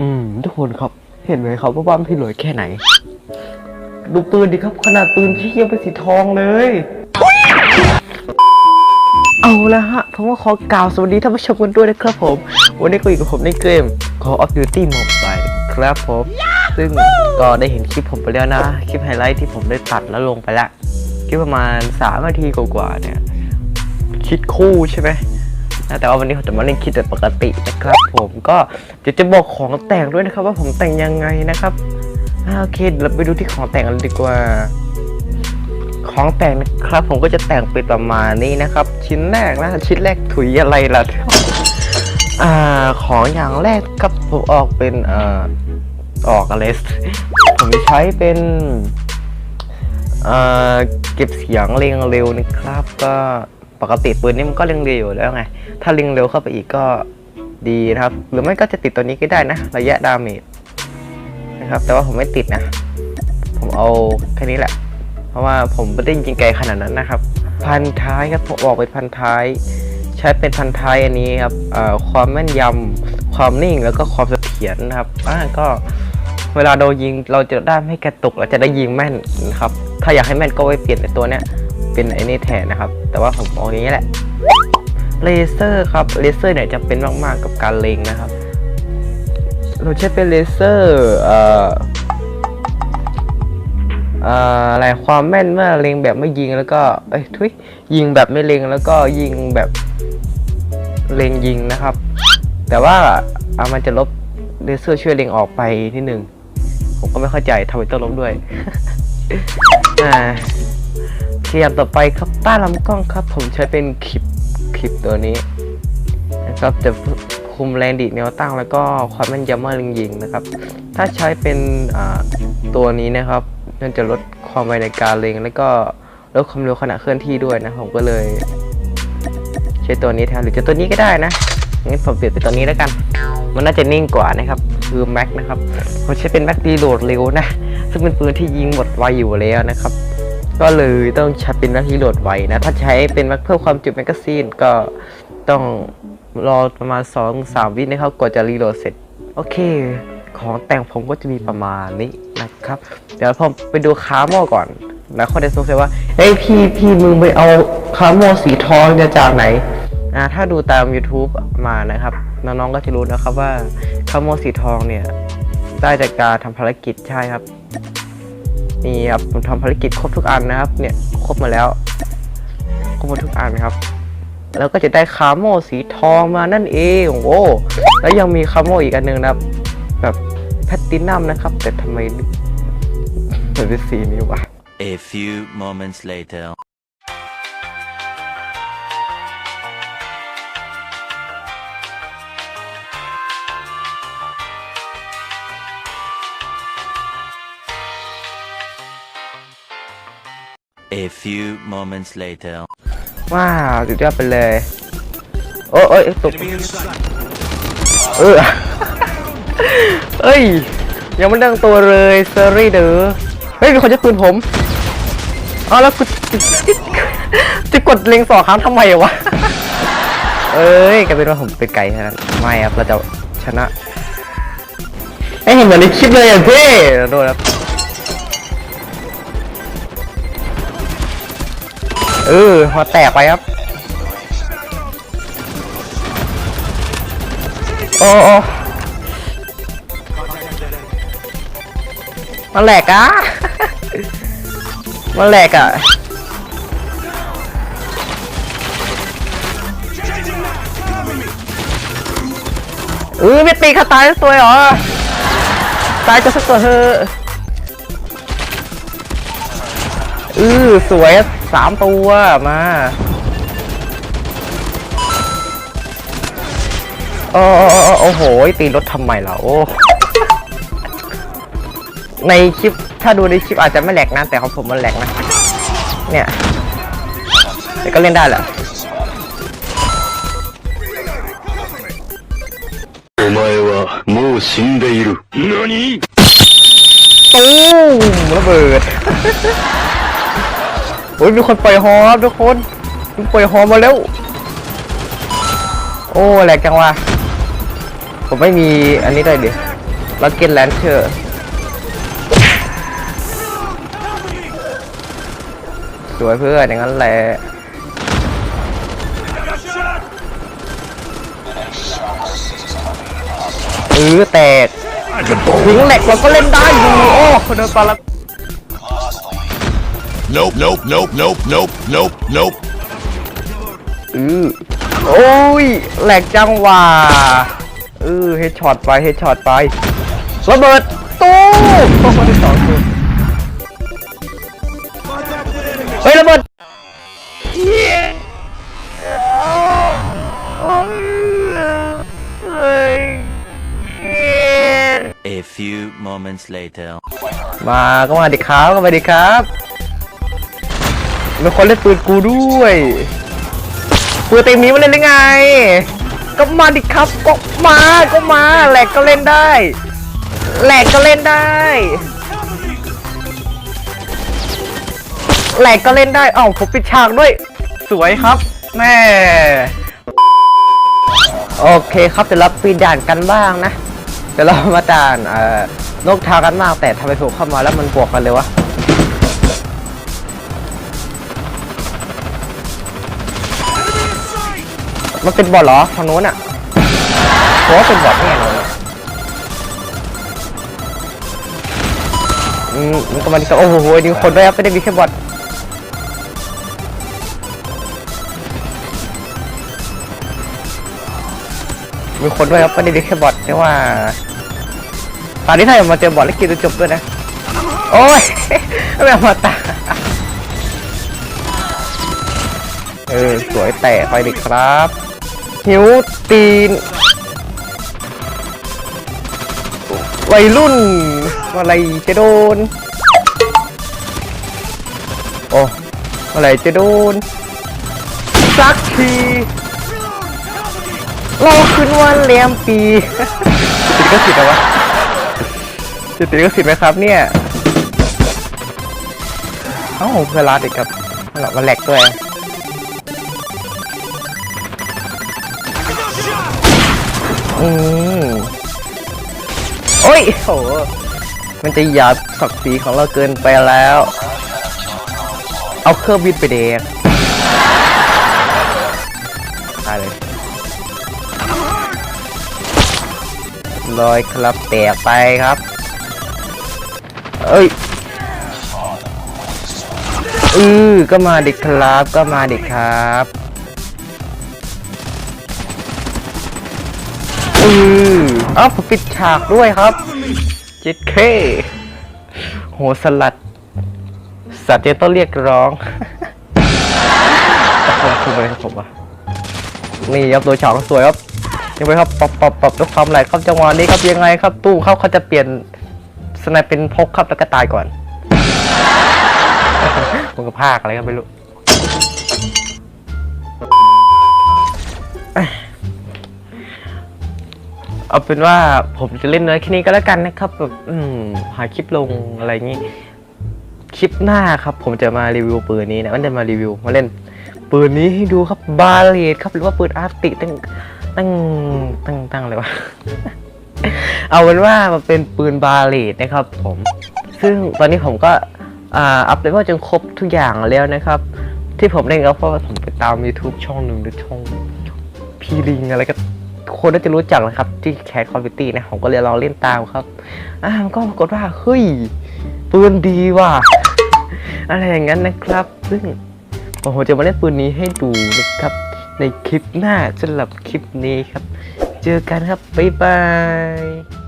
อืม ทุกคนครับ เห็นไหมครับว่าบ้านพี่รวยแค่ไหน ดูปืนดิครับ ขนาดปืนพี่ยังเป็นสีทองเลย เอาละฮะผมก็ขอกล่าวสวัสดีท่านผู้ชมกันด้วยนะครับผม วันนี้ก็อยู่กับผมในเกม Call of Duty Mobile ครับผม ซึ่งก็ได้เห็นคลิปผมไปแล้วนะ คลิปไฮไลท์ที่ผมได้ตัดแล้วลงไปแล้วคลิปประมาณ3นาทีกว่าๆเนี่ย คิดคู่ใช่ไหม แต่ว่าวันนี้ผมจะมาเล่นคิดแบบปกตินะครับ ผมก็เดี๋ยวจะบอกของแต่งด้วยนะครับว่าผมแต่งยังไงนะครับโอเคเราไปดูที่ของแต่งกันดีกว่า ของแต่งนะครับ ผมก็จะแต่งเป็นประมาณนี้นะครับ ชิ้นแรกนะชิ้นแรกถุยอะไรล่ะอ่าของอย่างแรกครับผมออกเป็นเอ่อออกอะไรผมใช้เป็นเอ่อเก็บเสียงเร็งเร็วนะครับก็ ปกติปืนนี่มันก็เร็งเร็วอยู่แล้วไง ถ้าเร็งเร็วเข้าไปอีกก็ดีนะครับ หรือไม่ก็จะติดตัวนี้ก็ได้นะ ระยะดาเมจนะครับ แต่ว่าผมไม่ติดนะ ผมเอาแค่นี้แหละ เพราะว่าผมไม่ได้ยิงไกลขนาดนั้นนะครับ พันท้ายครับผมออกเป็นพันท้าย ใช้เป็นพันท้ายอันนี้ครับความแม่นยำความนิ่งแล้วก็ความเสถียรนะครับอ่าก็เวลาเรายิงเราจะได้ไม่กระตุกเราจะได้ยิงแม่นนะครับ ถ้าอยากให้แม่นก็ไปเปลี่ยนไอ้ตัวเนี้ย เป็นไอ้นี่แทนนะครับ แต่ว่าผมเอาอย่างนี้แหละเลเซอร์ครับเลเซอร์เนี่ยจะเป็นมากๆกับการเล็งนะครับ เราใช้เป็นเลเซอร์เอ่ออะไรความแม่นเมื่อเล็งแบบไม่ยิงแล้วก็เอ้ยทุยยิงแบบไม่เล็งแล้วก็ยิงแบบเล็งยิงนะครับ แต่ว่าอะมันจะลบเลเซอร์ช่วยเล็งออกไปนิดนึง ผมก็ไม่เข้าใจทำไมต้องลบด้วยอ่า เทียบต่อไปครับใต้ลำกล้องครับ ผมใช้เป็นคลิปคลิปตัวนี้นะครับจะคุมแรงดีดแนวตั้งแล้วก็ความแม่นยำเมื่อล็งยิงนะครับ ถ้าใช้เป็นอ่าตัวนี้นะครับมันจะลดความไวในการเล็ง แล้วก็ลดความเร็วขณะเคลื่อนที่ด้วยนะผมก็เลย ใช้ตัวนี้แทนหรือจะตัวนี้ก็ได้นะงั้นผมเปลี่ยนเป็นตัวนี้แล้วกัน มันน่าจะนิ่งกว่านะครับ คือแม็กนะครับผมใช้เป็นแม็กดีโหลดเร็วนะ ซึ่งเป็นปืนที่ยิงหมดไวอยู่แล้วนะครับ ก็เลยต้องใช้เป็นแม็กที่โหลดไว้นะ ถ้าใช้เป็นแม็กเพิ่มความจุแมกกาซีนก็ต้องรอประมาณ 2-3 วินะครับกว่าจะรีโหลดเสร็จ โอเค ของแต่งผมก็จะมีประมาณนี้นะครับ เดี๋ยวผมไปดูคาร์โมก่อนแล้วคนจะสงสัยว่าเฮ้ยพี่พี่มึงไปเอาคาร์โมสีทองจะจากไหนอ่าถ้าดูตาม YouTube มานะครับน้องๆก็จะรู้นะครับว่าคาร์โมสีทองเนี่ยได้จากการทำภารกิจใช่ครับ นี่ครับผมทำภารกิจครบทุกอันนะครับ เนี่ยครบมาแล้วครบหมดทุกอันครับ แล้วก็จะได้คาโมสีทองมานั่นเองโอ้แล้วยังมีคาโมอีกอันหนึงนะครับ แบบแพตตินัมนะครับ แต่ทำไมมันเป็นสีนี้วะ A few moments later. 'A few moments later. ว้าวสุดยอดไปเลย โอ้โอ้ยตกเออเอ้ย ยังไม่ดังตัวเลยเซอรี่เด้อเฮ้ยมีคนจะปืนผมเอาแล้วกูจะกดเล็งสองครั้งทำไมวะ เอ้ยกลายเป็นว่าผมเป็นไก่แค่นั้นไม่ครับเราจะชนะไอ้ยเห็นเหมือนในคลิปเลยอะเพ่โดนครับ เออพอแตกไปครับ โอ้โอ้มันแหลกอะมันแหลกอะเออไม่ตีเขาตายสักตัวเหรอ ตายจะสักตัวเถอ ออสวยอะสามตัวมา โอ้โอ้โอ้โอ้โห ตีรถทำไมล่ะ โอ้ ในคลิป ถ้าดูในคลิปอาจจะไม่แหลกนะ แต่ของผมมันแหลกนะ เนี่ย แต่ก็เล่นได้แหละ お前はもう死んでいる。何 ตูมระเบิด โอ้ยมีคนปล่อยฮอบทุกคนมีปล่อยฮอมาแล้วโอ้แหลกจังวะผมไม่มีอันนี้เลยดิล็อกเก็ตแลนเชอร์สวยเพื่อนอย่างนั้นแหละเออแตกถึงเหลกเราก็เล่นได้อยู่โอ้โดนปาละ Nope, nope, nope, nope, nope, nope, nope. อือโอ้ยแหลกจังหว่าเออเฮดช็อตไปเฮดช็อตไประเบิดตู้มโอ้โหได้สองตัวเฮ้ยระเบิด A few moments later. มาก็มาดิครับก็มาดิครับ มีคนเล่นปืนกูด้วยปืนเต็มนี้มาเล่นได้ไง ก็มาดิครับ ก็มาก็มาแหลกก็เล่นได้แหลกก็เล่นได้แหลกก็เล่นได้เอ้าผมปิดฉากด้วย สวยครับแม่โอเคครับเดี๋ยวเราปีนด่านกันบ้างนะเดี๋ยวเรามาด่านเอ่อนกทากันมากแต่ทำไมผมเข้ามาแล้วมันบวกกันเลยวะ มันเป็นบอทเหรอทางโน้นอะผมว่าเป็นบอทแน่นอนอะอืมมันก็มันก็โอ้โหนี่คนด้วยครับไม่ได้มีแค่บอทมีคนด้วยครับไม่ได้มีแค่บอทแต่ว่า ตอนนี้ถ้าอยากมาเจอบอทแล้วกินจะจบด้วยนะ โอ้ยไม่เอามาตาเออ สวยแตะไปดิครับ หิวตีน วัยรุ่นเมื่อไรจะโดน โอ้เมื่อไรจะโดน สักที เราขึ้นวันเลียมปีติดก็สิทธิ์เหรอวะจะติดก็สิทธิ์ไหมครับเนี่ย เอ้าเวลาเด็กกับมันแหลกด้วย อืมโอ้ยโหมันจะหยาบศักดิ์ศรีของเราเกินไปแล้ว เอาเครื่องบินไปเดกตายเลยลอยครับแตกไปครับ เอ้ยอือก็มาดิครับ ก็มาดิครับ อืออ้าวผมปิดฉากด้วยครับเจ็ดเคโหสลัด สัตว์จะต้องเรียกร้องผมคืออะไรครับผมวะนี่ครับตัวฉากสวยครับยังไงครับปรับปรับปรับด้วยความแรงครับจังหวะนี้ครับยังไงครับตู้เขาเขาจะเปลี่ยนสไนเป็นพกครับแล้วก็ตายก่อนมันก็ภาคอะไรก็ไม่รู้ เอาเป็นว่าผมจะเล่นเนื้อแค่นี้ก็แล้วกันนะครับแบบอืมหาคลิปลงอะไรอย่างงี้ คลิปหน้าครับ ผมจะมารีวิวปืนนี้นะมันจะมารีวิวมาเล่น ปืนนี้ให้ดูครับบาเลตครับหรือว่าปืนอาร์ติตั้งตั้งตั้งตั้งอะไรวะเอาเป็นว่ามันเป็นปืนบาเลตนะครับ ผม ซึ่งตอนนี้ผมก็อัพเลเวลจนครบทุกอย่างแล้วนะครับ ที่ผมเล่นก็เพราะว่าผมไปตาม YouTube ช่องหนึ่งหรือช่องพีลิงอะไรก็ คนน่าจะรู้จักนะครับ ที่แคสคอมพิวตี้นะผมก็เลยลองเล่นตามครับอ่ามันก็ปรากฏว่าเฮ้ยปืนดีว่ะอะไรอย่างนั้นนะครับ ซึ่งผมจะมาเล่นปืนนี้ให้ดูนะครับ ในคลิปหน้าสำหรับคลิปนี้ครับ เจอกันครับบ๊ายบาย